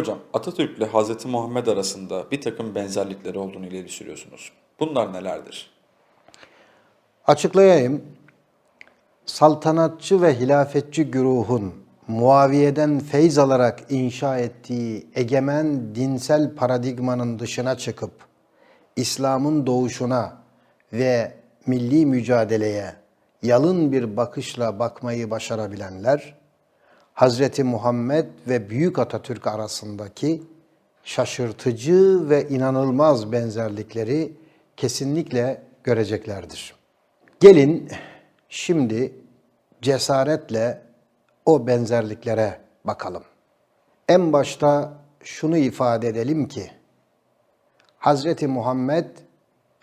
Hocam Atatürk ile Hz. Muhammed arasında bir takım benzerlikleri olduğunu ileri sürüyorsunuz. Bunlar nelerdir? Açıklayayım. Saltanatçı ve hilafetçi güruhun Muaviye'den feyz alarak inşa ettiği egemen dinsel paradigmanın dışına çıkıp İslam'ın doğuşuna ve milli mücadeleye yalın bir bakışla bakmayı başarabilenler, Hazreti Muhammed ve Büyük Atatürk arasındaki şaşırtıcı ve inanılmaz benzerlikleri kesinlikle göreceklerdir. Gelin şimdi cesaretle o benzerliklere bakalım. En başta şunu ifade edelim ki Hazreti Muhammed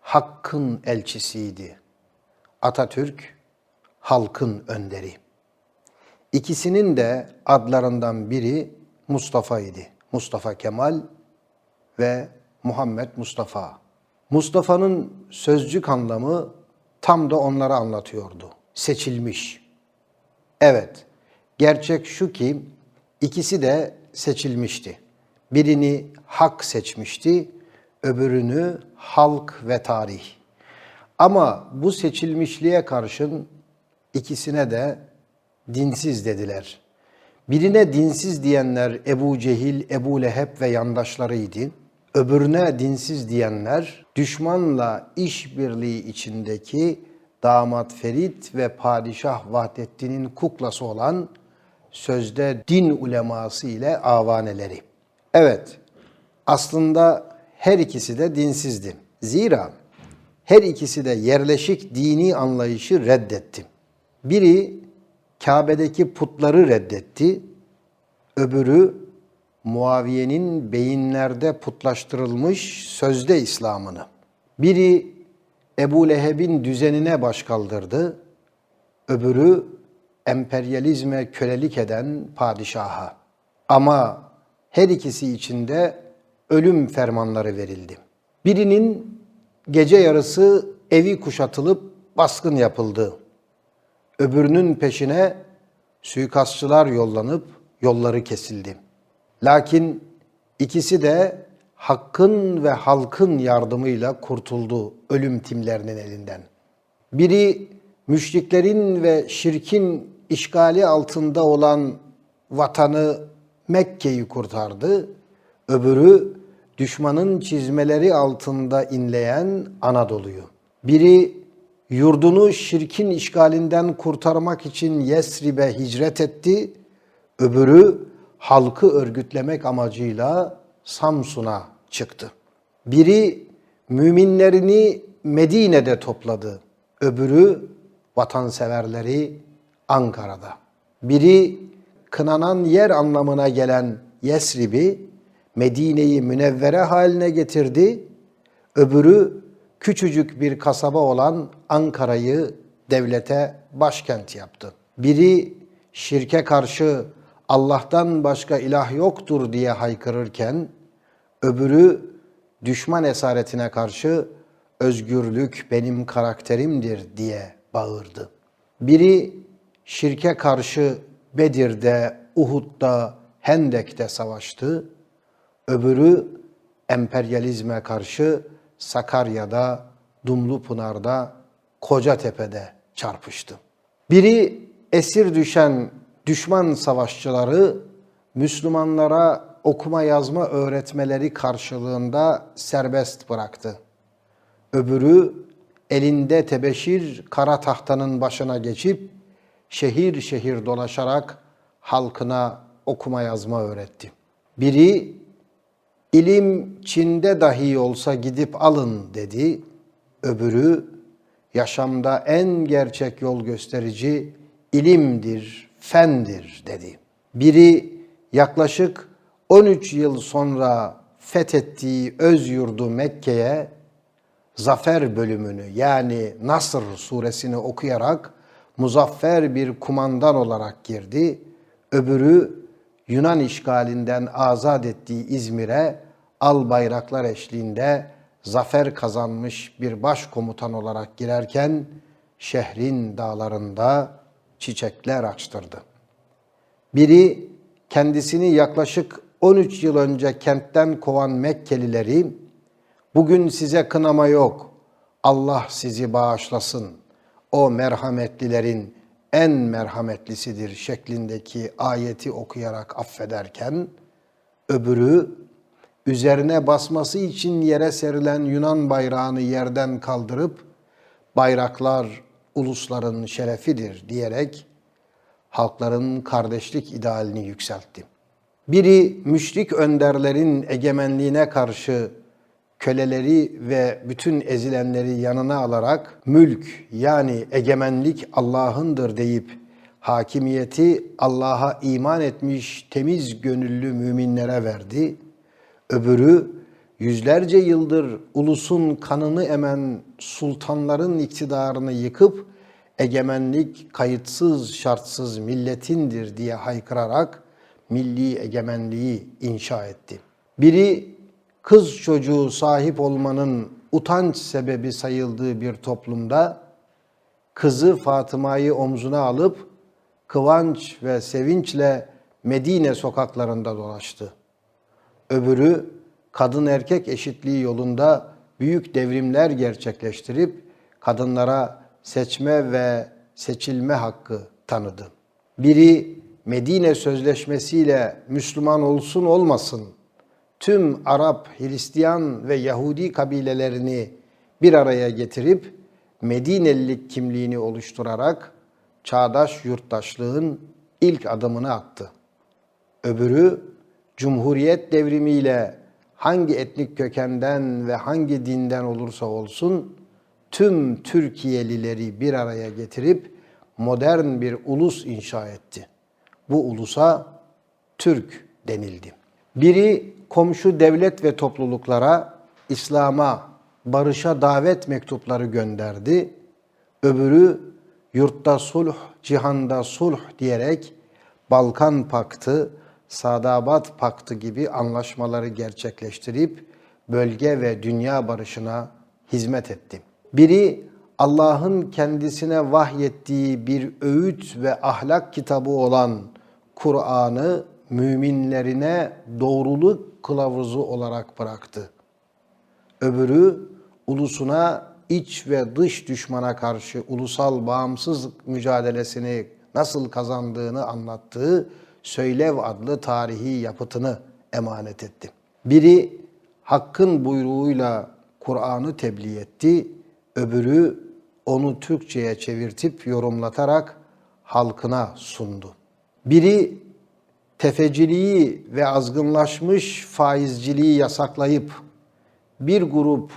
hakkın elçisiydi. Atatürk halkın önderi. İkisinin de adlarından biri Mustafa idi. Mustafa Kemal ve Muhammed Mustafa. Mustafa'nın sözcük anlamı tam da onları anlatıyordu. Seçilmiş. Evet, gerçek şu ki ikisi de seçilmişti. Birini hak seçmişti, öbürünü halk ve tarih. Ama bu seçilmişliğe karşın ikisine de dinsiz dediler. Birine dinsiz diyenler Ebu Cehil, Ebu Leheb ve yandaşlarıydı. Öbürüne dinsiz diyenler düşmanla işbirliği içindeki damat Ferit ve padişah Vahdettin'in kuklası olan sözde din uleması ile avaneleri. Evet, aslında her ikisi de dinsizdi. Zira her ikisi de yerleşik dini anlayışı reddetti. Biri Kabe'deki putları reddetti, öbürü Muaviye'nin beyinlerde putlaştırılmış sözde İslam'ını. Biri Ebu Leheb'in düzenine baş kaldırdı, öbürü emperyalizme kölelik eden padişaha. Ama her ikisi içinde ölüm fermanları verildi. Birinin gece yarısı evi kuşatılıp baskın yapıldı. Öbürünün peşine suikastçılar yollanıp yolları kesildi. Lakin ikisi de hakkın ve halkın yardımıyla kurtuldu ölüm timlerinin elinden. Biri müşriklerin ve şirkin işgali altında olan vatanı Mekke'yi kurtardı. Öbürü düşmanın çizmeleri altında inleyen Anadolu'yu. Biri yurdunu şirkin işgalinden kurtarmak için Yesrib'e hicret etti. Öbürü halkı örgütlemek amacıyla Samsun'a çıktı. Biri müminlerini Medine'de topladı. Öbürü vatanseverleri Ankara'da. Biri kınanan yer anlamına gelen Yesrib'i Medine'yi münevvere haline getirdi. Öbürü küçücük bir kasaba olan Ankara'yı devlete başkent yaptı. Biri şirke karşı Allah'tan başka ilah yoktur diye haykırırken, öbürü düşman esaretine karşı özgürlük benim karakterimdir diye bağırdı. Biri şirke karşı Bedir'de, Uhud'da, Hendek'te savaştı. Öbürü emperyalizme karşı Sakarya'da, Dumlupınar'da, Kocatepe'de çarpıştı. Biri esir düşen düşman savaşçıları Müslümanlara okuma yazma öğretmeleri karşılığında serbest bıraktı. Öbürü elinde tebeşir kara tahtanın başına geçip şehir şehir dolaşarak halkına okuma yazma öğretti. Biri ilim Çin'de dahi olsa gidip alın dedi. Öbürü yaşamda en gerçek yol gösterici ilimdir, fendir dedi. Biri yaklaşık 13 yıl sonra fethettiği öz yurdu Mekke'ye zafer bölümünü yani Nasr suresini okuyarak muzaffer bir kumandan olarak girdi. Öbürü Yunan işgalinden azat ettiği İzmir'e al bayraklar eşliğinde zafer kazanmış bir başkomutan olarak girerken şehrin dağlarında çiçekler açtırdı. Biri kendisini yaklaşık 13 yıl önce kentten kovan Mekkelileri bugün size kınama yok. Allah sizi bağışlasın. O merhametlilerin en merhametlisidir şeklindeki ayeti okuyarak affederken öbürü üzerine basması için yere serilen Yunan bayrağını yerden kaldırıp bayraklar ulusların şerefidir diyerek halkların kardeşlik idealini yükseltti. Biri müşrik önderlerin egemenliğine karşı köleleri ve bütün ezilenleri yanına alarak mülk yani egemenlik Allah'ındır deyip hakimiyeti Allah'a iman etmiş temiz gönüllü müminlere verdi. Öbürü yüzlerce yıldır ulusun kanını emen sultanların iktidarını yıkıp egemenlik kayıtsız şartsız milletindir diye haykırarak milli egemenliği inşa etti. Biri kız çocuğu sahip olmanın utanç sebebi sayıldığı bir toplumda kızı Fatıma'yı omzuna alıp kıvanç ve sevinçle Medine sokaklarında dolaştı. Öbürü kadın erkek eşitliği yolunda büyük devrimler gerçekleştirip kadınlara seçme ve seçilme hakkı tanıdı. Biri Medine Sözleşmesi'yle Müslüman olsun olmasın tüm Arap, Hristiyan ve Yahudi kabilelerini bir araya getirip Medinelilik kimliğini oluşturarak çağdaş yurttaşlığın ilk adımını attı. Öbürü Cumhuriyet devrimiyle hangi etnik kökenden ve hangi dinden olursa olsun tüm Türkiyelileri bir araya getirip modern bir ulus inşa etti. Bu ulusa Türk denildi. Biri komşu devlet ve topluluklara İslam'a, barışa davet mektupları gönderdi. Öbürü yurtta sulh, cihanda sulh diyerek Balkan Paktı, Sadabat Paktı gibi anlaşmaları gerçekleştirip bölge ve dünya barışına hizmet etti. Biri Allah'ın kendisine vahyettiği bir öğüt ve ahlak kitabı olan Kur'an'ı müminlerine doğruluk kılavuzu olarak bıraktı. Öbürü ulusuna iç ve dış düşmana karşı ulusal bağımsızlık mücadelesini nasıl kazandığını anlattığı Söylev adlı tarihi yapıtını emanet etti. Biri Hakk'ın buyruğuyla Kur'an'ı tebliğ etti, öbürü onu Türkçe'ye çevirtip yorumlatarak halkına sundu. Biri tefeciliği ve azgınlaşmış faizciliği yasaklayıp bir grup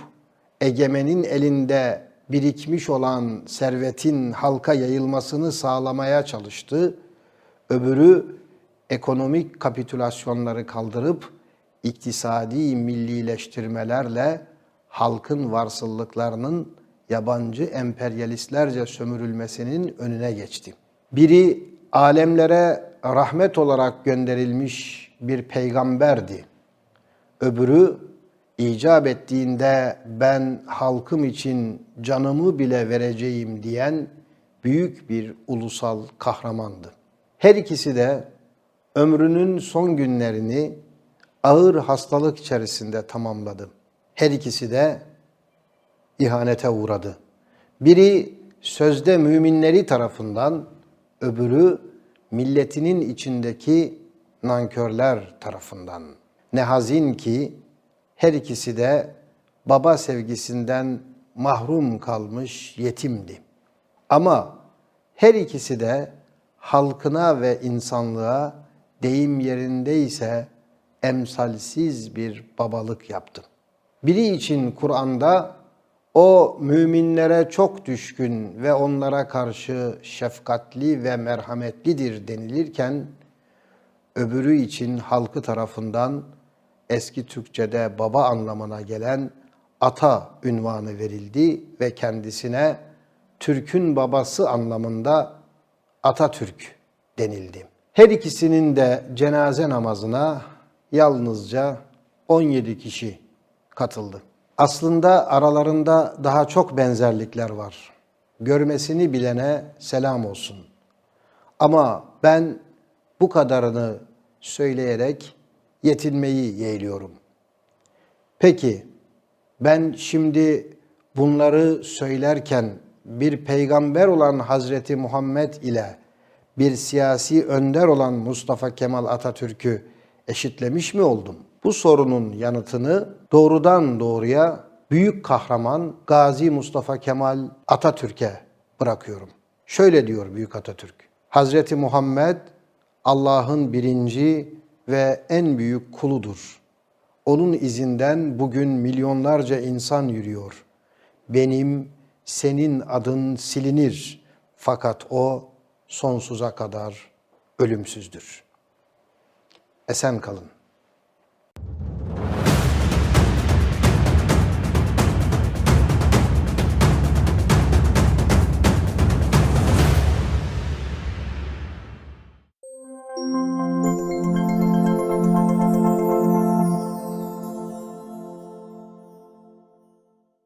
egemenin elinde birikmiş olan servetin halka yayılmasını sağlamaya çalıştı. Öbürü ekonomik kapitülasyonları kaldırıp iktisadi millileştirmelerle halkın varsıllıklarının yabancı emperyalistlerce sömürülmesinin önüne geçti. Biri alemlere rahmet olarak gönderilmiş bir peygamberdi. Öbürü icap ettiğinde ben halkım için canımı bile vereceğim diyen büyük bir ulusal kahramandı. Her ikisi de ömrünün son günlerini ağır hastalık içerisinde tamamladı. Her ikisi de ihanete uğradı. Biri sözde müminleri tarafından, öbürü milletinin içindeki nankörler tarafından. Ne hazin ki her ikisi de baba sevgisinden mahrum kalmış yetimdi. Ama her ikisi de halkına ve insanlığa deyim yerindeyse emsalsiz bir babalık yaptı. Biri için Kur'an'da o müminlere çok düşkün ve onlara karşı şefkatli ve merhametlidir denilirken öbürü için halkı tarafından eski Türkçede baba anlamına gelen ata ünvanı verildi ve kendisine Türk'ün babası anlamında Atatürk denildi. Her ikisinin de cenaze namazına yalnızca 17 kişi katıldı. Aslında aralarında daha çok benzerlikler var. Görmesini bilene selam olsun. Ama ben bu kadarını söyleyerek yetinmeyi yeğliyorum. Peki ben şimdi bunları söylerken bir peygamber olan Hazreti Muhammed ile bir siyasi önder olan Mustafa Kemal Atatürk'ü eşitlemiş mi oldum? Bu sorunun yanıtını doğrudan doğruya büyük kahraman Gazi Mustafa Kemal Atatürk'e bırakıyorum. Şöyle diyor Büyük Atatürk. Hazreti Muhammed Allah'ın birinci ve en büyük kuludur. Onun izinden bugün milyonlarca insan yürüyor. Benim, senin adın silinir. Fakat o sonsuza kadar ölümsüzdür. Esen kalın.